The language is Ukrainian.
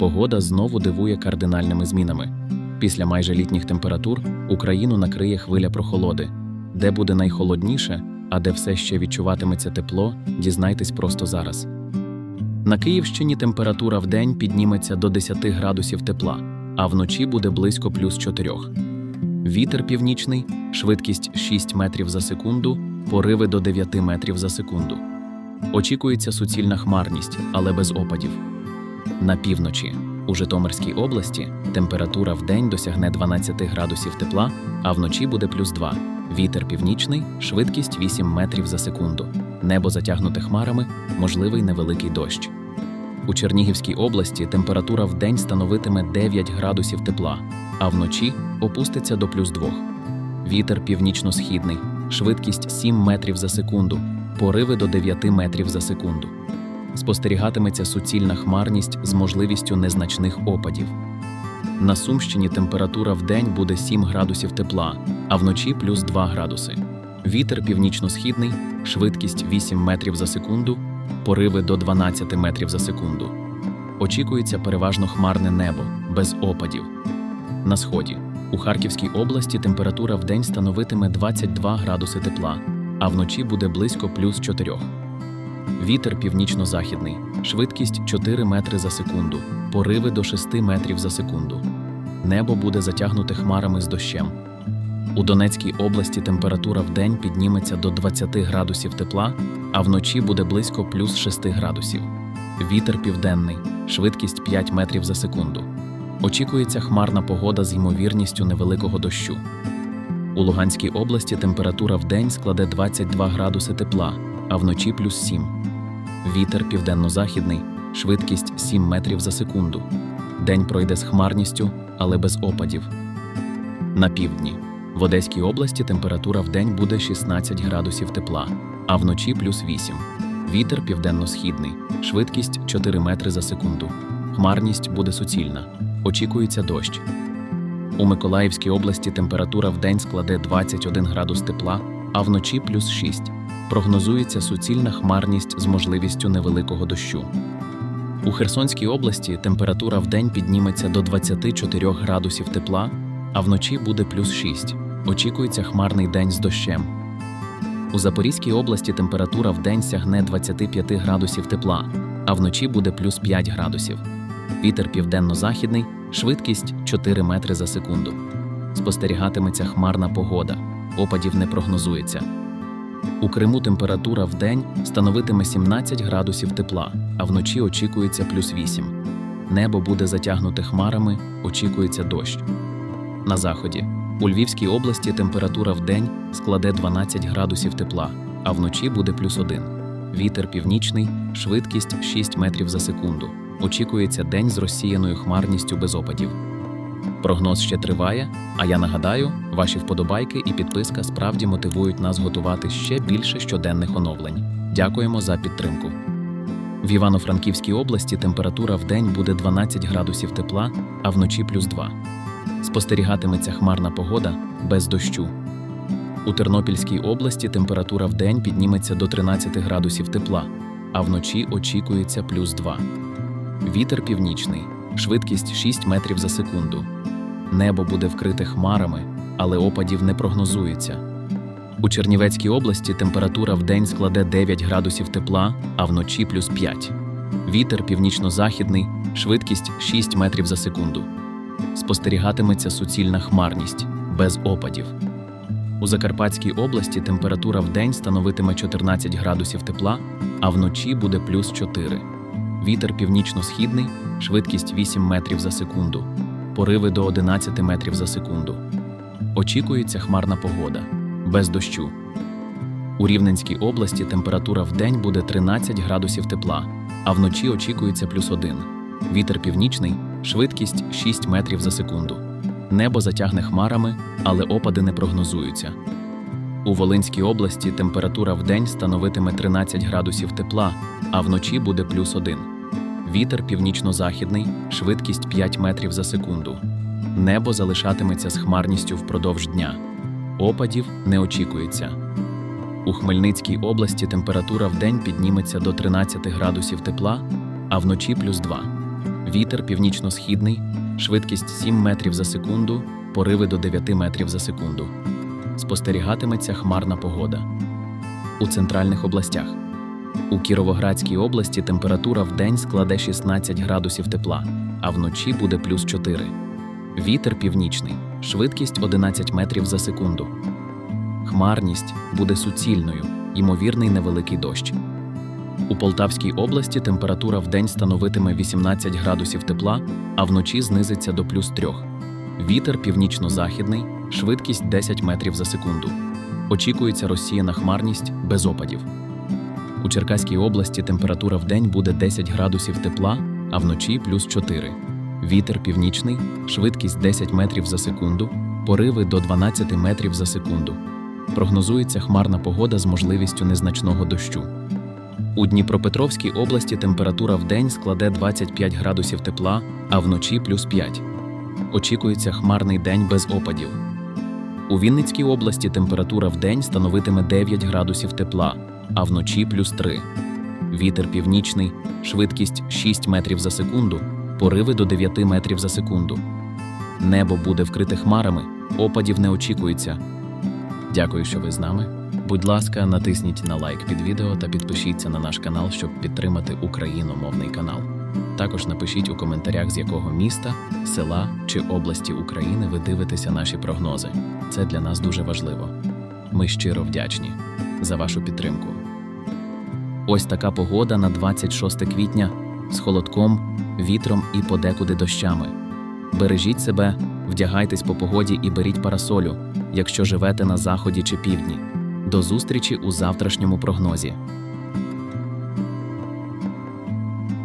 Погода знову дивує кардинальними змінами. Після майже літніх температур Україну накриє хвиля прохолоди. Де буде найхолодніше, а де все ще відчуватиметься тепло, дізнайтесь просто зараз. На Київщині температура в день підніметься до 10 градусів тепла, а вночі буде близько плюс 4. Вітер північний, швидкість 6 метрів за секунду, пориви до 9 метрів за секунду. Очікується суцільна хмарність, але без опадів. На півночі у Житомирській області температура в день досягне 12 градусів тепла, а вночі буде плюс 2. Вітер північний, швидкість 8 метрів за секунду. Небо затягнуте хмарами, можливий невеликий дощ. У Чернігівській області температура в день становитиме 9 градусів тепла, а вночі опуститься до плюс 2. Вітер північно-східний, швидкість 7 метрів за секунду, пориви до 9 метрів за секунду. Спостерігатиметься суцільна хмарність з можливістю незначних опадів. На Сумщині температура в день буде 7 градусів тепла, а вночі плюс 2 градуси. Вітер північно-східний, швидкість 8 метрів за секунду, пориви до 12 метрів за секунду. Очікується переважно хмарне небо, без опадів. На сході у Харківській області температура в день становитиме 22 градуси тепла, а вночі буде близько плюс 4. Вітер північно-західний, швидкість 4 метри за секунду, пориви до 6 метрів за секунду. Небо буде затягнуте хмарами з дощем. У Донецькій області температура в день підніметься до 20 градусів тепла, а вночі буде близько плюс 6 градусів. Вітер південний, швидкість 5 метрів за секунду. Очікується хмарна погода з ймовірністю невеликого дощу. У Луганській області температура в день складе 22 градуси тепла, а вночі плюс 7. Вітер південно-західний, швидкість 7 метрів за секунду. День пройде з хмарністю, але без опадів. На півдні. В Одеській області температура в день буде 16 градусів тепла, а вночі плюс 8. Вітер південно-східний, швидкість 4 метри за секунду. Хмарність буде суцільна. Очікується дощ. У Миколаївській області температура в день складе 21 градус тепла, а вночі плюс 6. Прогнозується суцільна хмарність з можливістю невеликого дощу. У Херсонській області температура в день підніметься до 24 градусів тепла, а вночі буде плюс 6. Очікується хмарний день з дощем. У Запорізькій області температура в день сягне 25 градусів тепла, а вночі буде плюс 5 градусів. Вітер південно-західний, швидкість 4 метри за секунду. Спостерігатиметься хмарна погода, опадів не прогнозується. У Криму температура в день становитиме 17 градусів тепла, а вночі очікується плюс 8. Небо буде затягнуте хмарами, очікується дощ. На заході у Львівській області температура в день складе 12 градусів тепла, а вночі буде плюс 1. Вітер північний, швидкість 6 метрів за секунду. Очікується день з розсіяною хмарністю без опадів. Прогноз ще триває, а я нагадаю, ваші вподобайки і підписка справді мотивують нас готувати ще більше щоденних оновлень. Дякуємо за підтримку. В Івано-Франківській області температура в день буде 12 градусів тепла, а вночі плюс 2. Спостерігатиметься хмарна погода без дощу. У Тернопільській області температура в день підніметься до 13 градусів тепла, а вночі очікується плюс 2. Вітер північний, швидкість 6 метрів за секунду. Небо буде вкрите хмарами, але опадів не прогнозується. У Чернівецькій області температура в день складе 9 градусів тепла, а вночі плюс 5. Вітер північно-західний, швидкість 6 метрів за секунду. Спостерігатиметься суцільна хмарність без опадів. У Закарпатській області температура в день становитиме 14 градусів тепла, а вночі буде плюс 4. Вітер північно-східний, швидкість 8 метрів за секунду, пориви до 11 метрів за секунду. Очікується хмарна погода, без дощу. У Рівненській області температура в день буде 13 градусів тепла, а вночі очікується плюс 1. Вітер північний, швидкість 6 метрів за секунду. Небо затягне хмарами, але опади не прогнозуються. У Волинській області температура в день становитиме 13 градусів тепла, а вночі буде плюс 1. Вітер північно-західний, швидкість 5 метрів за секунду. Небо залишатиметься з хмарністю впродовж дня. Опадів не очікується. У Хмельницькій області температура в день підніметься до 13 градусів тепла, а вночі плюс 2. Вітер північно-східний, швидкість 7 метрів за секунду, пориви до 9 метрів за секунду. Спостерігатиметься хмарна погода. У центральних областях. У Кіровоградській області температура в день складе 16 градусів тепла, а вночі буде плюс 4. Вітер північний, швидкість 11 метрів за секунду. Хмарність буде суцільною, ймовірний невеликий дощ. У Полтавській області температура в день становитиме 18 градусів тепла, а вночі знизиться до плюс 3. Вітер північно-західний, швидкість 10 метрів за секунду. Очікується розсіяна хмарність без опадів. У Черкаській області температура в день буде 10 градусів тепла, а вночі плюс 4. Вітер північний, швидкість 10 метрів за секунду, пориви до 12 метрів за секунду. Прогнозується хмарна погода з можливістю незначного дощу. У Дніпропетровській області температура в день складе 25 градусів тепла, а вночі плюс 5. Очікується хмарний день без опадів. У Вінницькій області температура в день становитиме 9 градусів тепла, а вночі плюс 3. Вітер північний, швидкість 6 метрів за секунду, пориви до 9 метрів за секунду. Небо буде вкрите хмарами, опадів не очікується. Дякую, що ви з нами. Будь ласка, натисніть на лайк під відео та підпишіться на наш канал, щоб підтримати україномовний канал. Також напишіть у коментарях, з якого міста, села чи області України ви дивитеся наші прогнози. Це для нас дуже важливо. Ми щиро вдячні за вашу підтримку. Ось така погода на 26 квітня з холодком, вітром і подекуди дощами. Бережіть себе, вдягайтесь по погоді і беріть парасолю, якщо живете на заході чи півдні. До зустрічі у завтрашньому прогнозі.